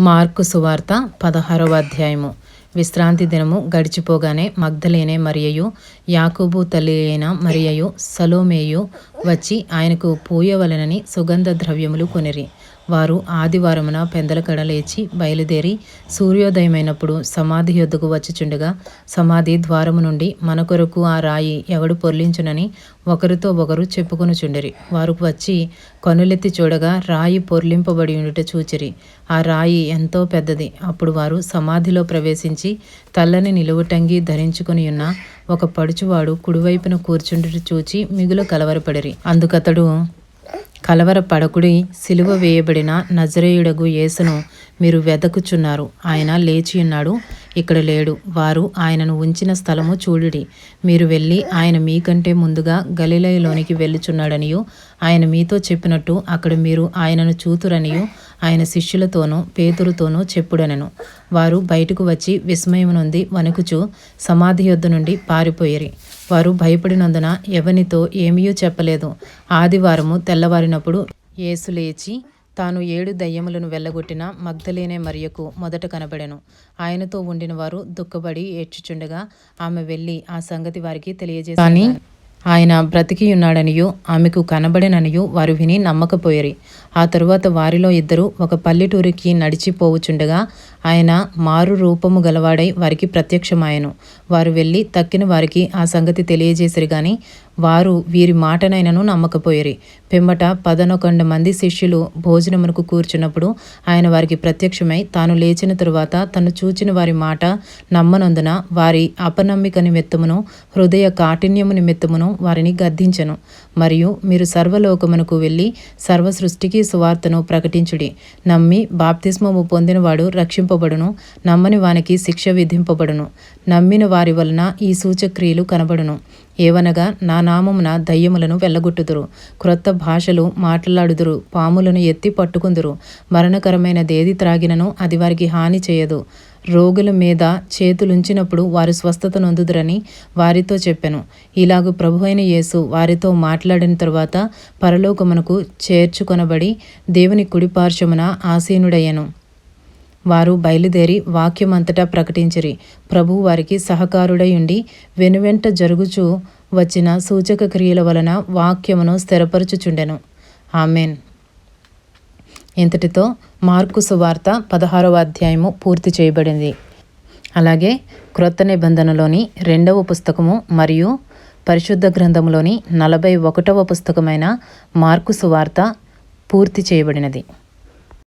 Mark సువార్త పదహారవ అధ్యాయము. విశ్రాంతి దినము గడిచిపోగానే మగ్ధలేనే మరియయు యాకూబు తల్లి అయిన మరియయు సలోమేయు వచ్చి ఆయనకు పూయవలనని సుగంధ ద్రవ్యములు కొనిరి. వారు ఆదివారమున పెందలకడ లేచి బయలుదేరి సూర్యోదయమైనప్పుడు సమాధి యొద్దకు వచ్చుచుండగా సమాధి ద్వారము నుండి మన కొరకు ఆ రాయి ఎవడు పొర్లించునని ఒకరితో ఒకరు చెప్పుకొనుచుండిరి. వారు వచ్చి కనులెత్తి చూడగా రాయి పొర్లింపబడి ఉండుట చూచిరి. ఆ రాయి ఎంతో పెద్దది. అప్పుడు వారు సమాధిలో ప్రవేశించి తల్లని నిలువుటంగి ధరించుకుని ఉన్న ఒక పడుచువాడు కుడివైపున కూర్చుండుట చూచి మిగులు కలవరపడిరి. అందుకతడు కలవర పడకుడి సిలువ వేయబడిన నజరేయుడగు యేసును మీరు వెదకుచున్నారు. ఆయన లేచి ఉన్నాడు. ఇక్కడ లేడు. వారు ఆయనను ఉంచిన స్థలము చూడుడి మీరు వెళ్ళి ఆయన మీకంటే ముందుగా గలిలయలోనికి వెళ్ళుచున్నాడనియు. ఆయన మీతో చెప్పినట్టు అక్కడ మీరు ఆయనను చూతురనియు. ఆయన శిష్యులతోనూ పేతురుతోనూ చెప్పుడనను. వారు బయటకు వచ్చి విస్మయం నుండి వణుకుచు సమాధి యొద్ద నుండి పారిపోయిరి. వారు భయపడినందున ఎవనితో ఏమీయూ చెప్పలేదు. ఆదివారము తెల్లవారినప్పుడు ఏసులేచి లేచి తాను ఏడు దయ్యములను వెళ్ళగొట్టిన మగ్ధలేనే మరియకు మొదట కనబడెను. ఆయనతో ఉండిన వారు దుఃఖపడి ఏడ్చుచుండగా ఆమె వెళ్ళి ఆ సంగతి వారికి తెలియజేసి కానీ ఆయన బ్రతికియున్నాడనియు ఆమెకు కనబడెననియు వారు విని నమ్మకపోయిరి. ఆ తరువాత వారిలో ఇద్దరు ఒక పల్లెటూరికి నడిచిపోవుచుండగా ఆయన మారు రూపము గలవాడై వారికి ప్రత్యక్షమాయను. వారు వెళ్ళి తక్కిన వారికి ఆ సంగతి తెలియజేసిరి గాని వారు వీరి మాటనైనను నమ్మకపోయిరి. పిమ్మట పదనొకండు మంది శిష్యులు భోజనమునకు కూర్చున్నప్పుడు ఆయన వారికి ప్రత్యక్షమై తాను లేచిన తరువాత తను చూచిన వారి మాట నమ్మనందున వారి అపనమ్మిక నిమిత్తమును హృదయ కాఠిన్యము నిమిత్తమును వారిని గద్దించను. మరియు మీరు సర్వలోకమునకు వెళ్ళి సర్వ సృష్టికి సువార్తను ప్రకటించుడి. నమ్మి బాప్తిస్మము పొందినవాడు రక్షింపబడును నమ్మని వానికి శిక్ష విధింపబడును. నమ్మిన వారి వలన ఈ సూచక్రియలు కనబడును. ఏవనగా నా నామమున దయ్యములను వెళ్ళగొట్టుదురు. క్రొత్త భాషలు మాట్లాడుదురు. పాములను ఎత్తి పట్టుకుందురు. మరణకరమైన దేది త్రాగినను అది వారికి హాని చేయదు. రోగుల మీద చేతులుంచినప్పుడు వారు స్వస్థత నొందుదురని వారితో చెప్పెను. ఇలాగు ప్రభు అయిన యేసు వారితో మాట్లాడిన తరువాత పరలోకమునకు చేర్చుకొనబడి దేవుని కుడిపార్శ్వమున ఆసీనుడయ్యను. వారు బయలుదేరి వాక్యమంతటా ప్రకటించిరి. ప్రభు వారికి సహకారుడై ఉండి వెనువెంట జరుగుచూ వచ్చిన సూచక క్రియల వలన వాక్యమును స్థిరపరచుచుండెను. ఆమెన్. ఇంతటితో మార్కు సువార్త పదహారవ అధ్యాయము పూర్తి చేయబడింది. అలాగే క్రొత్త నిబంధనలోని రెండవ పుస్తకము మరియు పరిశుద్ధ గ్రంథంలోని నలభై ఒకటవ పుస్తకమైన మార్కు సువార్త పూర్తి చేయబడినది.